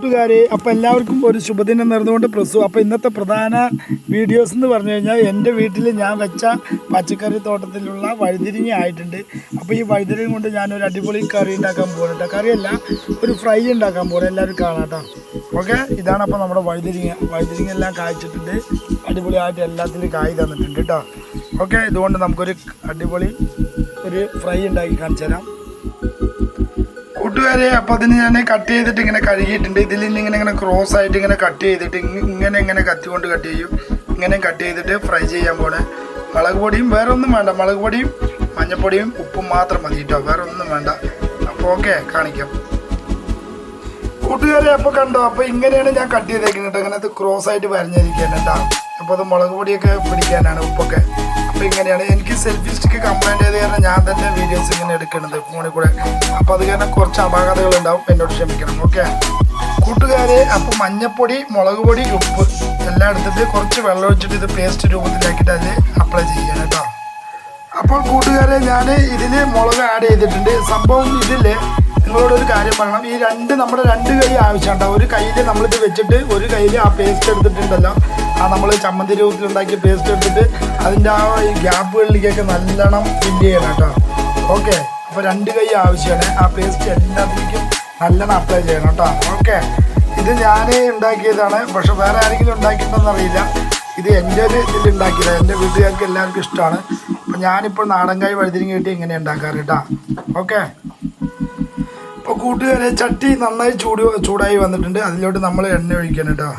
കൂട്ടുകാരെ അപ്പോൾ എല്ലാവർക്കും ഒരു ശുഭദിനം നേർന്നുകൊണ്ട് പ്രസു അപ്പോൾ ഇന്നത്തെ പ്രധാന വീഡിയോസ് എന്ന് പറഞ്ഞു കഴിഞ്ഞാൽ എന്റെ വീട്ടിൽ ഞാൻ വെച്ച പച്ചക്കറി തോട്ടത്തിലുള്ള വഴുതിരിങ്ങ ആയിട്ടുണ്ട്. അപ്പോൾ ഈ വഴുതിരിങ്ങ കൊണ്ട് ഞാനൊരു അടിപൊളി കറി ഉണ്ടാക്കാൻ പോകുന്നുണ്ട് കറിയല്ല ഒരു ഫ്രൈ ഉണ്ടാക്കാൻ പോകുന്നത് എല്ലാവരും കാണാട്ടോ ഓക്കെ? ഇതാണ് അപ്പോൾ നമ്മുടെ വഴുതിരിങ്ങ. വഴുതിരിങ്ങ എല്ലാം കായ്ച്ചിട്ടുണ്ട്. അടിപൊളിയായിട്ട് എല്ലാത്തിലും കായ് തന്നിട്ടുണ്ട് കേട്ടോ ഓക്കെ? ഇതുകൊണ്ട് നമുക്കൊരു അടിപൊളി ഒരു ഫ്രൈ ഉണ്ടാക്കി കാണിച്ചു തരാം കൂട്ടുകാരെ അപ്പോൾ അതിന് ഞാൻ കട്ട് ചെയ്തിട്ട് ഇങ്ങനെ കഴുകിയിട്ടുണ്ട്. ഇതിൽ ഇങ്ങനെ ഇങ്ങനെ ക്രോസ് ആയിട്ട് ഇങ്ങനെ കട്ട് ചെയ്തിട്ട് ഇങ്ങനെ ഇങ്ങനെ കത്തി കൊണ്ട് കട്ട് ചെയ്യും. ഇങ്ങനെ കട്ട് ചെയ്തിട്ട് ഫ്രൈ ചെയ്യാൻ പോണേ. മുളക് പൊടിയും വേറെ ഒന്നും വേണ്ട. മുളക് പൊടിയും മഞ്ഞപ്പൊടിയും ഉപ്പും മാത്രം മതി കേട്ടോ വേറെ ഒന്നും വേണ്ട. അപ്പോൾ ഓക്കെ കാണിക്കാം. കൂട്ടുകാരെ അപ്പോൾ കണ്ടോ? അപ്പോൾ ഇങ്ങനെയാണ് ഞാൻ കട്ട് ചെയ്തേക്കുന്നത് കേട്ടോ അങ്ങനെ അത് ക്രോസ് ആയിട്ട് വരഞ്ഞിരിക്കുകയാണ് കേട്ടോ അപ്പോൾ അത് മുളക് പൊടിയൊക്കെ പിടിക്കാനാണ് ഉപ്പൊക്കെ. അപ്പോൾ ഇങ്ങനെയാണ്. എനിക്ക് സെൽഫി സ്റ്റിക്ക് കംപ്ലൈന്റ് ചെയ്ത് കാരണം ഞാൻ തന്നെ വീഡിയോസ് ഇങ്ങനെ എടുക്കുന്നത് ഫോണിൽ കൂടെ. അപ്പോൾ അത് കാരണം കുറച്ച് അപാകതകൾ ഉണ്ടാവും. എന്നോട് ക്ഷമിക്കണം. ഓക്കെ കൂട്ടുകാരെ അപ്പോൾ മഞ്ഞപ്പൊടി മുളക് പൊടി ഉപ്പ് എല്ലാം എടുത്തിട്ട് കുറച്ച് വെള്ളം ഒഴിച്ചിട്ട് ഇത് പേസ്റ്റ് രൂപത്തിലാക്കിയിട്ട് അതിൽ അപ്ലൈ ചെയ്യണം കേട്ടോ. അപ്പോൾ കൂട്ടുകാരെ ഞാൻ ഇതിൽ മുളക് ആഡ് ചെയ്തിട്ടുണ്ട്. സംഭവം ഇതിൽ നിങ്ങളോട് ഒരു കാര്യം പറയണം. ഈ രണ്ട് നമ്മുടെ രണ്ട് കൈ ആവശ്യമുണ്ടാവും. ഒരു കയ്യിൽ നമ്മളിത് വെച്ചിട്ട് ഒരു കയ്യിൽ ആ പേസ്റ്റ് എടുത്തിട്ടുണ്ടല്ലോ. ആ നമ്മൾ ചമ്മന്തി രൂപത്തിൽ ഉണ്ടാക്കിയ പേസ്റ്റ് എടുത്തിട്ട് അതിന്റെ ആ ഈ ഗ്യാപ്പുകളിലേക്കൊക്കെ നല്ലോണം ഫില്ല് ചെയ്യണം കേട്ടോ. ഓക്കെ അപ്പോൾ രണ്ട് കൈ ആവശ്യമാണ്. ആ പേസ്റ്റ് എല്ലാത്തിലേക്കും നല്ലോണം അപ്ലൈ ചെയ്യണം കേട്ടോ. ഓക്കെ ഇത് ഞാൻ ഉണ്ടാക്കിയതാണ്. പക്ഷെ വേറെ ആരെങ്കിലും ഉണ്ടാക്കിയിട്ടുണ്ടെന്ന് അറിയില്ല. ഇത് എന്റെ ഒരു ഇതിൽ ഉണ്ടാക്കിയതാണ് എന്റെ വീട്ടുകാർക്ക് എല്ലാവർക്കും ഇഷ്ടമാണ്. അപ്പം ഞാനിപ്പോൾ നാടൻകായ് വഴുതിരിങ്ങ കിട്ടി ഇങ്ങനെ ഉണ്ടാക്കാറ് കേട്ടോ. ഓക്കെ അപ്പോൾ കൂട്ടുകാരെ ചട്ടി നന്നായി ചൂട് ചൂടായി വന്നിട്ടുണ്ട്. അതിലോട്ട് നമ്മൾ എണ്ണ ഒഴിക്കണം കേട്ടോ.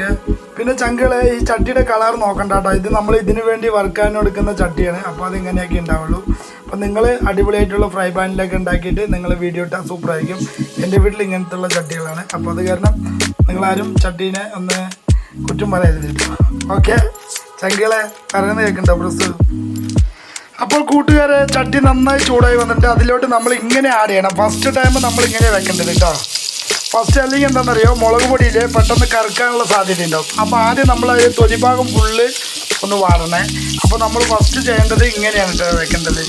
ഓക്കെ. പിന്നെ ചങ്കുകളെ ഈ ചട്ടിയുടെ കളർ നോക്കണ്ട കേട്ടോ ഇത് നമ്മൾ ഇതിന് വേണ്ടി വറുക്കാൻ എടുക്കുന്ന ചട്ടിയാണ്. അപ്പോൾ അത് ഇങ്ങനെയൊക്കെ ഉണ്ടാവുള്ളൂ. അപ്പോൾ നിങ്ങൾ അടിപൊളിയായിട്ടുള്ള ഫ്രൈ പാനിലൊക്കെ ഉണ്ടാക്കിയിട്ട് നിങ്ങൾ വീഡിയോ ഇട്ടാൽ സൂപ്പറായിരിക്കും എന്റെ വീട്ടിൽ ഇങ്ങനത്തെ ഉള്ള ചട്ടികളാണ്. അപ്പോൾ അത് കാരണം നിങ്ങളാരും ചട്ടീനെ ഒന്ന് കുറ്റം പറയരുത് ഓക്കെ. ചങ്കുകളെ പറയുന്നത് കേൾക്കണ്ടോ പ്രസ് അപ്പോൾ കൂട്ടുകാരെ ചട്ടി നന്നായി ചൂടായി വന്നിട്ട് അതിലോട്ട് നമ്മൾ ഇങ്ങനെ ആഡ് ചെയ്യണം. ഫസ്റ്റ് ടൈം നമ്മൾ ഇങ്ങനെ വെക്കേണ്ടത് കേട്ടോ. ഫസ്റ്റ് അല്ലെങ്കിൽ എന്താണെന്നറിയോ? മുളക് പൊടിയിൽ പെട്ടെന്ന് കറുക്കാനുള്ള സാധ്യത ഉണ്ടാവും അപ്പോൾ ആദ്യം നമ്മൾ അതിൽ തൊലിഭാഗം ഫുള്ള് ഒന്ന് വാടണേ. അപ്പോൾ നമ്മൾ ഫസ്റ്റ് ചെയ്യേണ്ടത് ഇങ്ങനെയാണ് കേട്ടോ വെക്കേണ്ടത്.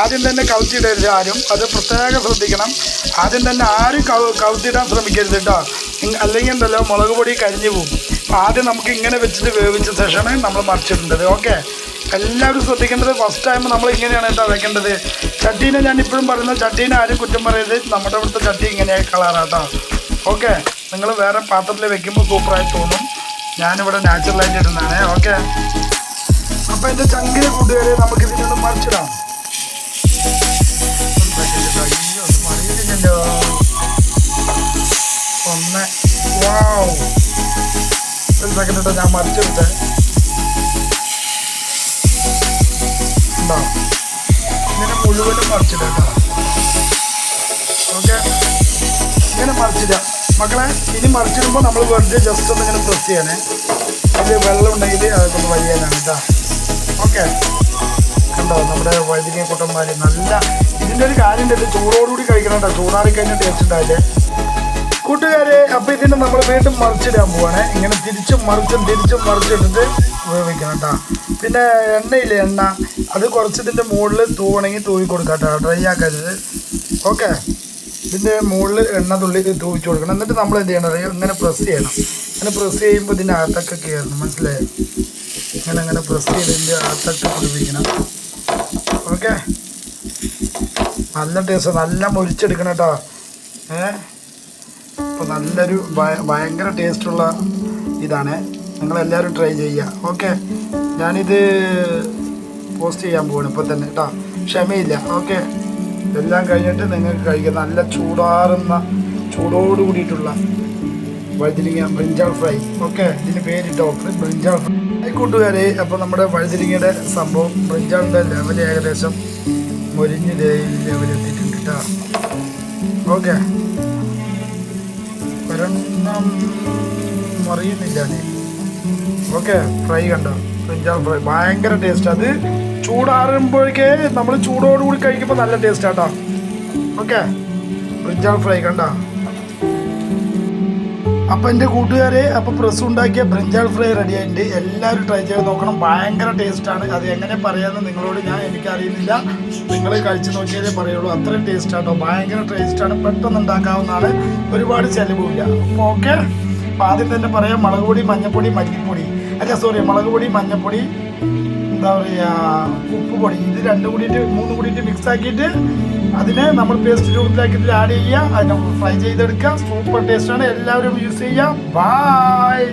ആദ്യം തന്നെ കവുത്തിയിടരുത് ആരും. അത് പ്രത്യേകം ശ്രദ്ധിക്കണം. ആദ്യം തന്നെ ആരും കവ് കവിത്തിടാൻ ശ്രമിക്കരുത് കേട്ടോ. അല്ലെങ്കിൽ എന്തല്ലോ മുളക് പൊടി കരിഞ്ഞു പോകും. അപ്പോൾ ആദ്യം നമുക്ക് ഇങ്ങനെ വെച്ചിട്ട് വേവിച്ച ശേഷമാണ് നമ്മൾ മറിച്ചിടേണ്ടത്. ഓക്കെ എല്ലാവരും ശ്രദ്ധിക്കേണ്ടത് ഫസ്റ്റ് ടൈം നമ്മൾ ഇങ്ങനെയാണ് കേട്ടോ വെക്കേണ്ടത്. ചട്ടീനെ ഞാൻ ഇപ്പോഴും പറയുന്നത് ചട്ടീനെ ആരും കുറ്റം പറയരുത്. നമ്മുടെ അവിടുത്തെ ചട്ടി ഇങ്ങനെ കളറാട്ടോ ഓക്കെ നിങ്ങൾ വേറെ പാത്രത്തിൽ വെക്കുമ്പോൾ സൂപ്പറായി തോന്നും. ഞാനിവിടെ നാച്ചുറലായിട്ട് ഇടുന്നതാണ് ഓക്കെ അപ്പോൾ എന്റെ ചങ്കിന് കൂട്ടുകാരെ നമുക്ക് ഇതിനൊന്ന് മറിച്ചിടാം. ഒന്ന് വാവ് ഒരു സെക്കൻഡ് ഞാൻ മറിച്ചെടുത്തേ. ഉണ്ടോ മുഴുവനും മറിച്ചിട ഓക്കെ മറിച്ചിട മക്കളെ ഇനി മറിച്ചിടുമ്പോൾ നമ്മൾ വെറുതെ ജസ്റ്റ് ഒന്ന് ഇങ്ങനെ പ്രസ് ചെയ്യാനേ. അതിൽ വെള്ളം ഉണ്ടെങ്കിൽ അതൊക്കെ ഒന്ന് വയ്യാനാണ് കേട്ടോ ഓക്കെ. കണ്ടോ നമ്മുടെ വൈദ്യുതി കുട്ടന്മാർ നല്ല ഇതിന്റെ ഒരു കാര്യം ഉണ്ട് ചൂടോടുകൂടി കഴിക്കണം കേട്ടോ ചൂടാറി കഴിഞ്ഞാൽ ടേസ്റ്റ് ഉണ്ടാവില്ലേ? കൂട്ടുകാരെ അപ്പോൾ ഇതിനെ നമ്മൾ വീണ്ടും മറിച്ചിടാൻ പോവാണേ. ഇങ്ങനെ തിരിച്ചും മറിച്ചും തിരിച്ചും മറിച്ചിട്ടിട്ട് ഉപയോഗിക്കണം കേട്ടോ പിന്നെ എണ്ണയില്ലേ എണ്ണ. അത് കുറച്ച് ഇതിന്റെ മുകളിൽ തൂവണമെങ്കിൽ തൂവി കൊടുക്കാം കേട്ടോ ഡ്രൈ ആക്കരുത്. ഓക്കെ. ഇതിന്റെ മുകളിൽ എണ്ണ തുള്ളി തൂവിച്ച് കൊടുക്കണം. എന്നിട്ട് നമ്മൾ എന്ത് ചെയ്യണം? ഇങ്ങനെ പ്രസ് ചെയ്യണം. അങ്ങനെ പ്രസ് ചെയ്യുമ്പോൾ ഇതിന്റെ അകത്തൊക്കെ കയറണം മനസ്സിലായോ? ഇങ്ങനെ അങ്ങനെ പ്രസ് ചെയ്ത് ഇതിന്റെ അകത്തൊക്കെ പിടിപ്പിക്കണം. ഓക്കെ നല്ല ടേസ്റ്റ് നല്ല മുരിച്ചെടുക്കണം കേട്ടോ ഏ? അപ്പോൾ നല്ലൊരു ഭയ- ഭയങ്കര ടേസ്റ്റുള്ള ഇതാണ്. നിങ്ങളെല്ലാവരും ട്രൈ ചെയ്യുക. ഓക്കെ ഞാനിത് പോസ്റ്റ് ചെയ്യാൻ പോവാണ്. ഇപ്പോൾ തന്നെ കേട്ടോ ക്ഷമയില്ല. ഓക്കെ എല്ലാം കഴിഞ്ഞിട്ട് നിങ്ങൾക്ക് കഴിക്കാം നല്ല ചൂടാറുന്ന ചൂടോട് കൂടിയിട്ടുള്ള വഴുതിരിങ്ങ ബ്രിഞ്ചാൾ ഫ്രൈ ഓക്കെ ഇതിന് പേരിട്ടോ ബ്രിഞ്ചാൾ ഫ്രൈ കൂട്ടുകാരെ അപ്പോൾ നമ്മുടെ വഴുതിരിങ്ങയുടെ സംഭവം ബ്രിഞ്ചാളിന്റെ ലെവൽ ഏകദേശം മൊരിഞ്ഞ് ലെവലെത്തിയിട്ടുണ്ട് കേട്ടോ ഓക്കെ ഒരെണ്ണം മറിയുന്നില്ല ഓക്കെ ഫ്രൈ കണ്ടോ? ബ്രിഞ്ചാൾ ഫ്രൈ ഭയങ്കര ടേസ്റ്റ് അത് ചൂടാറുമ്പോഴേക്കേ നമ്മൾ ചൂടോടുകൂടി കഴിക്കുമ്പോൾ നല്ല ടേസ്റ്റ് ആട്ടോ. ഓക്കെ ബ്രിഞ്ചാൾ ഫ്രൈ കണ്ട? അപ്പം എന്റെ കൂട്ടുകാരെ അപ്പോൾ പ്രസ് ഉണ്ടാക്കിയ ബ്രിഞ്ചാൾ ഫ്രൈ റെഡി ആയിട്ടുണ്ട്. എല്ലാവരും ട്രൈ ചെയ്ത് നോക്കണം. ഭയങ്കര ആണ്. അത് എങ്ങനെ പറയാമെന്ന് നിങ്ങളോട് ഞാൻ എനിക്കറിയുന്നില്ല. നിങ്ങൾ കഴിച്ച് നോക്കിയാലേ പറയുള്ളൂ. അത്രയും ടേസ്റ്റാട്ടോ ഭയങ്കര ടേസ്റ്റാണ് പെട്ടെന്ന് ഉണ്ടാക്കാവുന്നതാണ്. ഒരുപാട് ചിലവുമില്ല. അപ്പോൾ ഓക്കെ ആദ്യം തന്നെ പറയാം. മുളക് പൊടി മഞ്ഞൾപ്പൊടി മല്ലിപ്പൊടി. അല്ല സോറി മുളക് പൊടി മഞ്ഞൾപ്പൊടി എന്താ പറയുക ഉപ്പ് പൊടി. ഇത് രണ്ടും കൂടിയിട്ട് മൂന്നും കൂടിയിട്ട് മിക്സ് ആക്കിയിട്ട് അതിനെ നമ്മൾ പേസ്റ്റ് രൂപത്തിലാക്കിയിട്ട് ആഡ് ചെയ്യുക. അതിനെ ഫ്രൈ ചെയ്തെടുക്കുക സൂപ്പർ ടേസ്റ്റാണ് എല്ലാവരും യൂസ് ചെയ്യുക. ബായ്